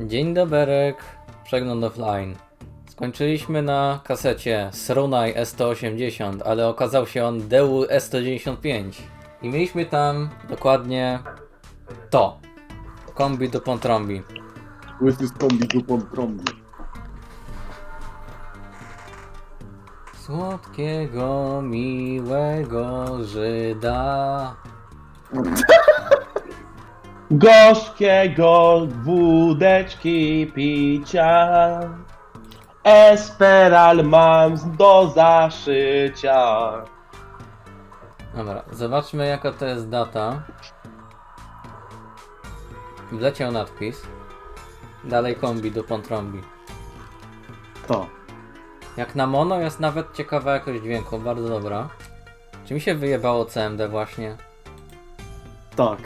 Dzień doberek, przegląd offline. Skończyliśmy na kasecie Srunai S180, ale okazał się on DEU S195. I mieliśmy tam dokładnie to. Kombi do Pontrombi. Łysy z kombi dupą trąbi. Słodkiego, miłego Żyda. Gorzkiego wódeczki picia Esperal mam do zaszycia Dobra, zobaczmy jaka to jest data. Wleciał nadpis. Dalej kombi do Pontrombi. To. Jak na mono jest nawet ciekawa jakość dźwięku, bardzo dobra. Czy mi się wyjebało CMD właśnie? Tak.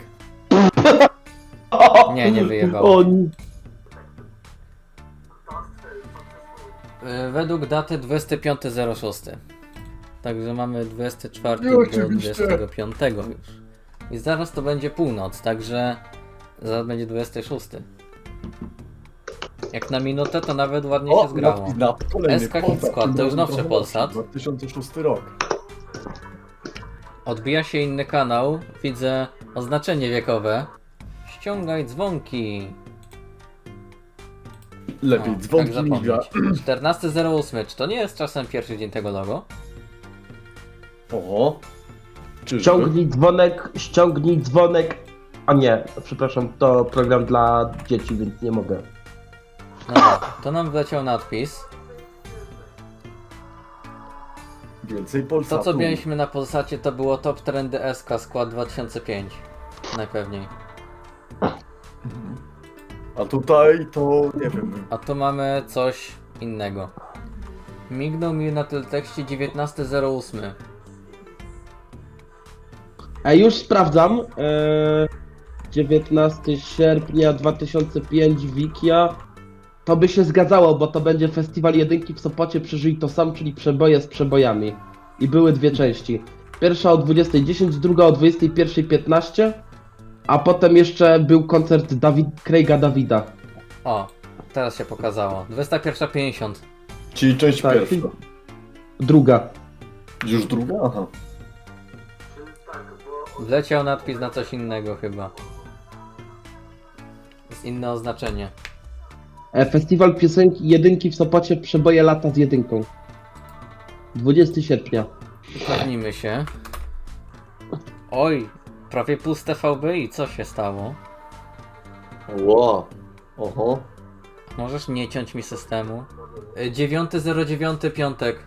Nie, nie wyjebało. O, n- Y, Według daty 25.06. Także mamy 24 Nie, do oczywiście. 25 już. I zaraz to będzie północ, także zaraz będzie 26. Jak na minutę to nawet ładnie się zgrało. na kolejny SK Hit Polsat, Squad, to już nowszy trochę Polsat. 2006 rok. Odbija się inny kanał, widzę oznaczenie wiekowe. Ściągaj dzwonki. Lepiej O, dzwonki tak niż gra. zapomnieć. 14.08, czy to nie jest czasem pierwszy dzień tego logo? Oho. Czyżby? Ściągnij dzwonek, ściągnij dzwonek A nie, przepraszam, to program dla dzieci, więc nie mogę Dobra, to nam wleciał nadpis. Więcej To Polsatu. co mieliśmy na Polsacie to było Top Trendy SK skład 2005. Najpewniej. A tutaj to nie wiem. A tu mamy coś innego. Mignął mi na teletekście 19.08. A już sprawdzam e, 19 sierpnia 2005 Wikia To by się zgadzało, bo to będzie festiwal jedynki w Sopocie Przeżyj to sam, czyli przeboje z przebojami I były dwie części Pierwsza o 20.10, druga o 21.15 A potem jeszcze był koncert Dawid, Craiga Dawida O, teraz się pokazało. 21.50. Czyli część Tak. pierwsza. Druga Już druga? Aha. Wleciał nadpis na coś innego chyba. Jest inne oznaczenie. E, Festiwal piosenki jedynki w Sopocie Przeboje lata z jedynką 20 sierpnia Upewnijmy się. Oj, prawie puste VBI, co się stało? Ło. Oho. Możesz nie ciąć mi systemu? Y, 9.09 piątek.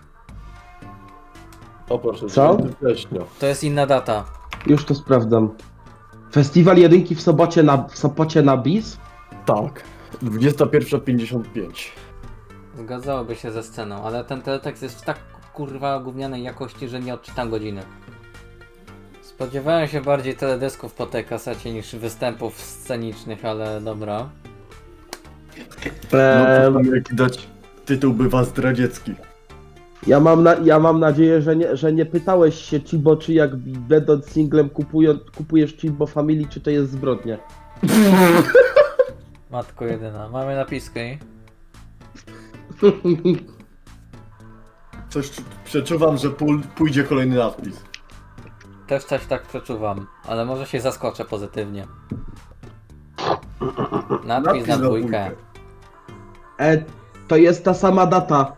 O proszę, Co? 9 września. To jest inna data. Już to sprawdzam. Festiwal jedynki w Sobocie na, w Sopocie na BIS? Tak. 21.55. Zgadzałoby się ze sceną, ale ten teletekst jest w tak kurwa gównianej jakości, że nie odczytam godziny. Spodziewałem się bardziej teledysków po tej kasecie niż występów scenicznych, ale dobra. No Eee, to tam jaki dać tytuł bywa zdradziecki. ja, mam na, ja mam nadzieję, że nie, że nie pytałeś się Chibo, czy jak będąc singlem kupują, kupujesz Chibo Family, czy to jest zbrodnia. Matko jedyna. Mamy napiski. Coś przeczuwam, że pól- pójdzie kolejny nadpis. Też coś tak przeczuwam, ale może się zaskoczę pozytywnie. Nadpis na dwójkę. E, to jest ta sama data.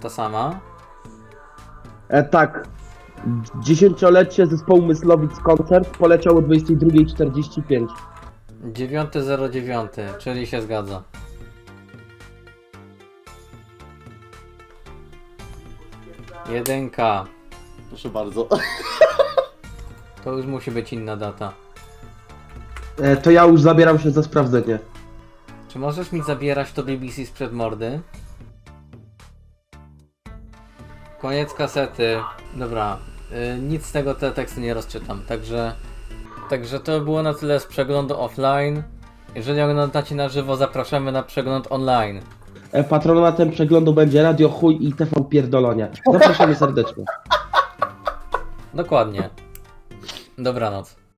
To sama? E, tak. Dziesięciolecie zespołu Myslowic koncert poleciał o 22.45. 9.09, czyli się zgadza. Jedynka. Proszę bardzo. To już musi być inna data. E, to ja już zabieram się za sprawdzenie. Czy możesz mi zabierać to BBC sprzed mordy? Koniec kasety. Dobra. Y, nic z tego tekstu nie rozczytam, także... Także to było na tyle z przeglądu offline. Jeżeli oglądacie na żywo, zapraszamy na przegląd online. E, patronatem przeglądu będzie Radio Chuj i TV Pierdolonia. Zapraszamy serdecznie. Dokładnie. Dobranoc.